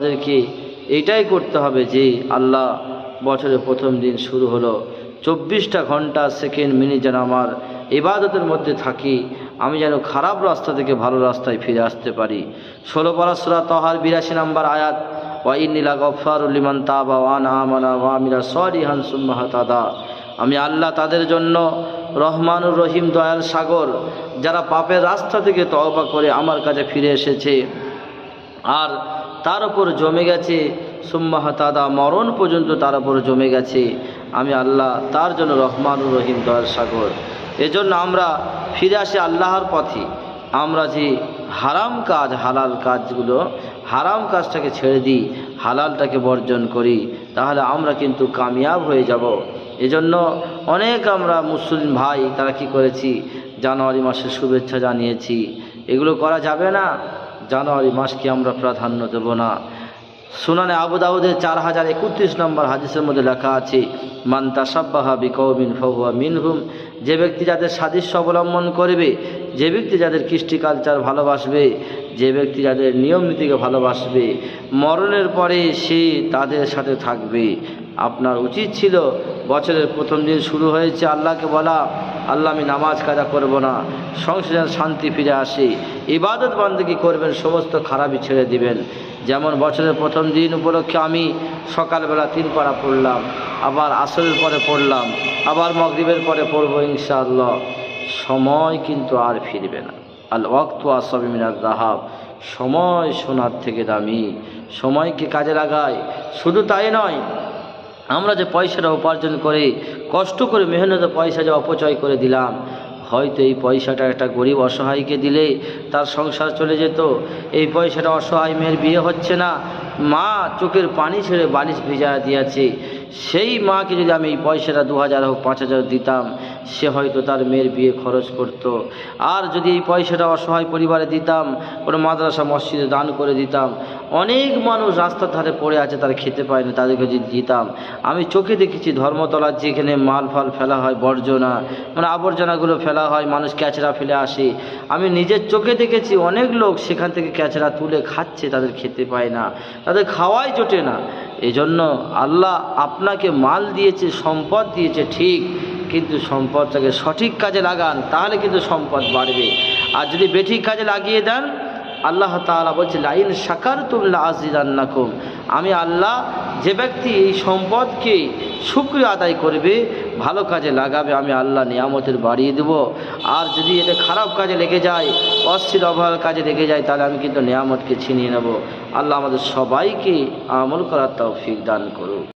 আমাদেরকে এটাই করতে হবে যে আল্লাহ বছরের প্রথম দিন শুরু হলো। চব্বিশটা ঘণ্টা সেকেন্ড মিনিট যেন আমার ইবাদতের মধ্যে থাকি, আমি যেন খারাপ রাস্তা থেকে ভালো রাস্তায় ফিরে আসতে পারি। ষোলো পারাসুরা তহার বিরাশি নাম্বার আয়াত ওয়াইনিলা গফারুলিমান তাবা ওয়ান আমানা ওয়ামিরা সরিহান সুম্মাহ তাদা আমি আল্লাহ তাদের জন্য রহমানুর রহিম দয়াল সাগর, যারা পাপের রাস্তা থেকে তওবা করে আমার কাছে ফিরে এসেছে। আর তার উপর জমে গেছে, সুম্মাহ তাদা মরণ পর্যন্ত তার উপর জমে গেছে। আমি আল্লাহ তার জন্য রহমানুর রহিম দয়াল সাগর। এজন্য আমরা ফিরে আসি আল্লাহর পথে। আমরা যে হারাম কাজ, হালাল কাজগুলো, হারাম কাজটাকে ছেড়ে দিই, হালালটাকে বর্জন করি, তাহলে আমরা কিন্তু কামিয়াব হয়ে যাব। এজন্য অনেক আমরা মুসলিম ভাই, তারা কি করেছি? জানুয়ারি মাসের শুভেচ্ছা জানিয়েছি। এগুলো করা যাবে না। জানুয়ারি মাসকে আমরা প্রাধান্য দেব না। সুনানে আবু দাউদের চার হাজার একত্রিশ নম্বর হাদিসের মধ্যে লেখা আছে, মান তাসাব্বাহা বিকৌমিন ফহুয়া মিনহুম যে ব্যক্তি যাদের সাদৃশ্য অবলম্বন করবে, যে ব্যক্তি যাদের কৃষ্টি কালচার ভালোবাসবে, যে ব্যক্তি যাদের নিয়ম নীতিকে ভালোবাসবে, মরণের পরে সে তাদের সাথে থাকবে। আপনার উচিত ছিল বছরের প্রথম দিন শুরু হয়েছে, আল্লাহকে বলা, আল্লাহ আমি নামাজ কাজা করব না, সংসারে শান্তি ফিরে আসি। ইবাদত বান্দিকে করবেন, সমস্ত খারাপই ছেড়ে দিবেন। যেমন বছরের প্রথম দিন উপলক্ষে আমি সকালবেলা তিন পাড়া পড়লাম, আবার আসরের পরে পড়লাম, আবার মগরিবের পরে পড়ব ইনশাআল্লাহ। সময় কিন্তু আর ফিরবে না। আল ওয়াক্ত আসাবিমিনার দাহাব। সময় সোনার থেকে দামি। সময়কে কাজে লাগায়। শুধু তাই নয় আমরা যে পয়সাটা উপার্জন করে, কষ্ট করে মেহনত পয়সা যে অপচয় করে দিলাম, হয়তো এই পয়সাটা একটা গরিব অসহায়কে দিলে তার সংসার চলে যেত। এই পয়সাটা অসহায় মেয়ের বিয়ে হচ্ছে না। মা চোখের পানি ছেড়ে বালিশ ভিজা দিয়েছে। সেই মাকে যদি আমি এই পয়সাটা দু হাজার হোক, পাঁচ হাজার দিতাম সে হয়তো তার মেয়ের বিয়ে খরচ করত। আর যদি এই পয়সাটা অসহায় পরিবারে দিতাম, কোনো মাদ্রাসা মসজিদে দান করে দিতাম, অনেক মানুষ রাস্তার ধারে পড়ে আছে, তারা খেতে পায় না, তাদেরকে যদি দিতাম। আমি চোখে দেখেছি ধর্মতলার যেখানে মাল ফাল ফেলা হয়, বর্জনা মানে আবর্জনাগুলো ফেলা হয়, মানুষ ক্যাচড়া ফেলে আসে। আমি নিজের চোখে দেখেছি অনেক লোক সেখান থেকে ক্যাচড়া তুলে খাচ্ছে, তাদের খেতে পায় না, তাদের খাওয়াই জোটে না। এজন্য আল্লাহ আপনাকে মাল দিয়েছে, সম্পদ দিয়েছে, ঠিক। কিন্তু সম্পদটাকে সঠিক কাজে লাগান, তাহলে কিন্তু সম্পদ বাড়বে। আর যদি বেঠিক কাজে লাগিয়ে দেন, আল্লাহ তাআলা বলছে, লাইন সাকার তুল্লা আজিদান্নাকুম আমি আল্লাহ যে ব্যক্তি এই সম্পদকে শুক্রিয়া আদায় করবে, ভালো কাজে লাগাবে, আমি আল্লাহ নিয়ামতের বাড়িয়ে দেব। আর যদি এটা খারাপ কাজে লেগে যায়, অস্থির অভাব কাজে লেগে যায়, তাহলে আমি কিন্তু নিয়ামতকে ছিনিয়ে নেব। আল্লাহ আমাদের সবাইকে আমল করার তৌফিক দান করুক।